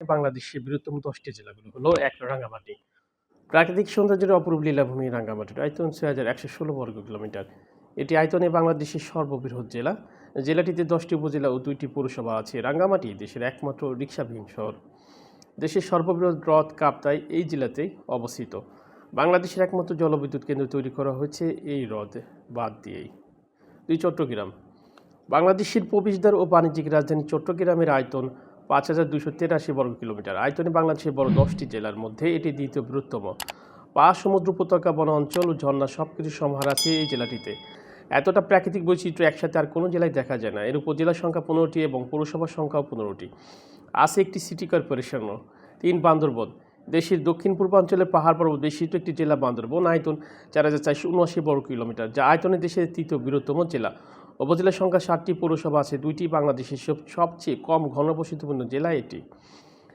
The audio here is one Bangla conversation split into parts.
বাংলাদেশের বৃহত্তম দশটি জেলাগুলো হলো এক রাঙ্গামাটি। প্রাকৃতিক সৌন্দর্যের অপরূপ লীলাভূমি রাঙ্গামাটির আয়তন ছয় হাজার একশো ষোলো বর্গ কিলোমিটার। এটি আয়তনে বাংলাদেশের সর্ববৃহৎ জেলা। জেলাটিতে দশটি উপজেলা ও দুইটি পৌরসভা আছে। রাঙ্গামাটি দেশের একমাত্র রিক্সাবিহীন শহর। দেশের সর্ববৃহৎ হ্রদ কাপ্তাই এই জেলাতেই অবস্থিত। বাংলাদেশের একমাত্র জলবিদ্যুৎ কেন্দ্র তৈরি করা হয়েছে এই হ্রদ বাদ দিয়েই। দুই চট্টগ্রাম। বাংলাদেশের প্রবেশদ্বার ও বাণিজ্যিক রাজধানী চট্টগ্রামের আয়তন পাঁচ হাজার দুশো তেরাশি বর্গ কিলোমিটার। আয়তনে বাংলাদেশের বড় দশটি জেলার মধ্যে এটি দ্বিতীয় বৃহত্তম। পা, সমুদ্র উপত্যকা, বন অঞ্চল ও ঝর্ণা সব কিছু সমাহার আছে এই জেলাটিতে। এতটা প্রাকৃতিক বৈচিত্র্য একসাথে আর কোনো জেলায় দেখা যায় না। এর উপজেলার সংখ্যা পনেরোটি এবং পৌরসভার সংখ্যাও পনেরোটি। আছে একটি সিটি কর্পোরেশনও তিন বান্দরবন। দেশের দক্ষিণ পূর্বাঞ্চলে পাহাড় পর্বত বেশিত একটি জেলা বান্দরবন। আয়তন চার হাজার চারশো উনআশি বর্গ কিলোমিটার, যা আয়তনে দেশের তৃতীয় বৃহত্তম জেলা। উপজেলার সংখ্যা ষাটটি পৌরসভা আছে দুইটি, বাংলাদেশের সবচেয়ে কম ঘনবসতিপূর্ণ জেলা এটি।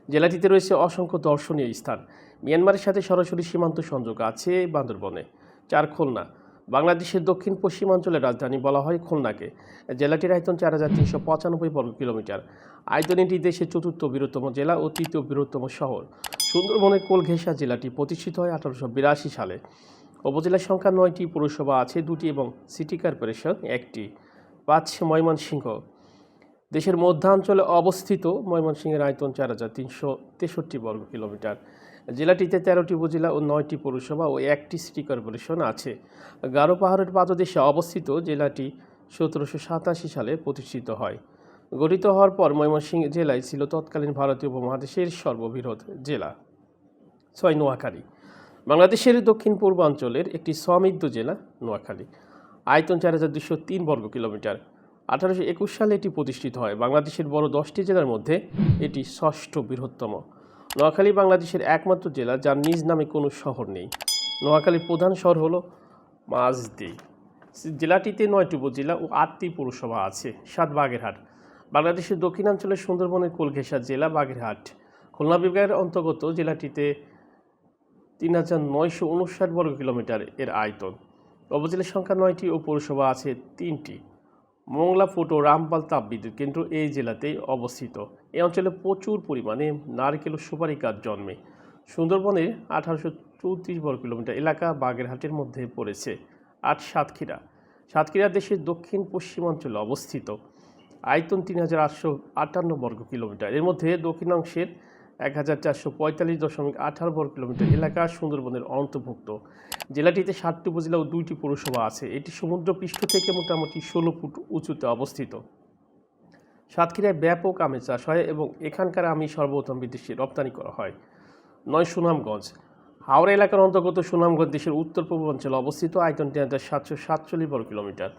জেলাটিতে রয়েছে অসংখ্য দর্শনীয় স্থান। মিয়ানমারের সাথে সরাসরি সীমান্ত সংযোগ আছে বান্দরবনে। চার খুলনা। বাংলাদেশের দক্ষিণ পশ্চিমাঞ্চলের রাজধানী বলা হয় খুলনাকে। জেলাটির আয়তন চার হাজার তিনশো পঁচানব্বই বর্গ কিলোমিটার। আয়তন এটি দেশের চতুর্থ বৃহত্তম জেলা ও তৃতীয় বৃহত্তম শহর। সুন্দরবনের কোলঘেঁষা জেলাটি প্রতিষ্ঠিত হয় আঠারোশো বিরাশি সালে। উপজেলার সংখ্যা নয়টি, পৌরসভা আছে দুটি এবং সিটি কর্পোরেশন একটি। পাঁচ ময়মনসিংহ। দেশের মধ্যাঞ্চলে অবস্থিত ময়মনসিংহের আয়তন চার হাজার তিনশো তেষট্টি বর্গ কিলোমিটার। জেলাটিতে তেরোটি উপজেলা ও নয়টি পৌরসভা ও একটি সিটি কর্পোরেশন আছে। গারো পাহাড়ের পাদদেশে অবস্থিত জেলাটি সতেরোশো সাতাশি সালে প্রতিষ্ঠিত হয়। গঠিত হওয়ার পর ময়মনসিংহ জেলায় ছিল তৎকালীন ভারতীয় উপমহাদেশের সর্ববৃহৎ জেলা। ছয় নোয়াখালী। বাংলাদেশের দক্ষিণ পূর্বাঞ্চলের একটি সমৃদ্ধ জেলা নোয়াখালী। আয়তন চার হাজার দুশো তিন বর্গ কিলোমিটার। আঠারোশো একুশ সালে এটি প্রতিষ্ঠিত হয়। বাংলাদেশের বড় দশটি জেলার মধ্যে এটি ষষ্ঠ বৃহত্তম। নোয়াখালী বাংলাদেশের একমাত্র জেলা, যার নিজ নামে কোনো শহর নেই। নোয়াখালীর প্রধান শহর হলো মাঝদি জেলাটিতে নয়টি উপজেলা ও আটটি পৌরসভা আছে, সাত বাগেরহাট। বাংলাদেশের দক্ষিণাঞ্চলের সুন্দরবনের কোলঘেঁষা জেলা বাগেরহাট। খুলনা বিভাগের অন্তর্গত জেলাটিতে তিন হাজার নয়শো উনষাট বর্গ কিলোমিটার এর আয়তন। উপজেলার সংখ্যা নয়টি ও পৌরসভা আছে তিনটি। মংলা ফুট রামপাল তাপবিদ্যুৎ কেন্দ্র এই জেলাতেই অবস্থিত। এই অঞ্চলে প্রচুর পরিমাণে নারকেল ও সুপারি গাছ জন্মে। সুন্দরবনের আঠারোশো চৌত্রিশ বর্গ কিলোমিটার এলাকা বাগেরহাটের মধ্যে পড়েছে আট সাতক্ষীরা। সাতক্ষীরা দেশের দক্ষিণ পশ্চিমাঞ্চলে অবস্থিত। আয়তন তিন হাজার আটশো আটান্ন বর্গ কিলোমিটার। এর মধ্যে দক্ষিণাংশের এক হাজার চারশো পঁয়তাল্লিশ দশমিক আঠারো বর্গ কিলোমিটার এলাকা সুন্দরবনের অন্তর্ভুক্ত। জেলাটিতে সাতটি উপজেলা ও দুইটি পৌরসভা আছে। এটি সমুদ্রপৃষ্ঠ থেকে মোটামুটি ষোলো ফুট উঁচুতে অবস্থিত। সাতক্ষীরায় ব্যাপক আমের চাষ হয় এবং এখানকার আমি সর্বপ্রথম বিদেশে রপ্তানি করা হয়। নয় সুনামগঞ্জ। হাওড়া এলাকার অন্তর্গত সুনামগঞ্জ দেশের উত্তর পূর্বাঞ্চলে অবস্থিত। আয়তন তিন হাজার সাতশো সাতচল্লিশ বর্গ কিলোমিটার।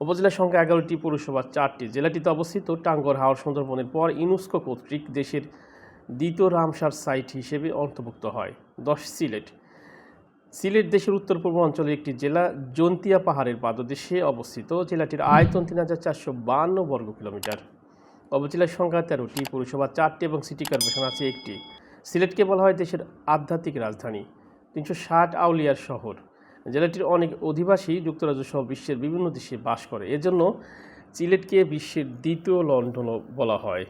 উপজেলার সংখ্যা এগারোটি, পৌরসভা চারটি। জেলাটিতে অবস্থিত টাঙ্গর হাওড় সুন্দরবনের পর ইউনেস্কো কর্তৃক দেশের দ্বিতীয় রামসার সাইট হিসেবে অন্তর্ভুক্ত হয়, দশ সিলেট। সিলেট দেশের উত্তর পূর্ব অঞ্চলের একটি জেলা, জন্তিয়া পাহাড়ের পাদদেশে অবস্থিত। জেলাটির আয়তন তিন হাজার চারশো বান্ন বর্গ কিলোমিটার। উপজেলার সংখ্যা তেরোটি পৌরসভা চারটি এবং সিটি কর্পোরেশন আছে একটি। সিলেটকে বলা হয় দেশের আধ্যাত্মিক রাজধানী, তিনশো ষাট আউলিয়ার শহর। জেলাটির অনেক অধিবাসী যুক্তরাজ্য সহ বিশ্বের বিভিন্ন দেশে বাস করে। এজন্য সিলেটকে বিশ্বের দ্বিতীয় লন্ডনও বলা হয়।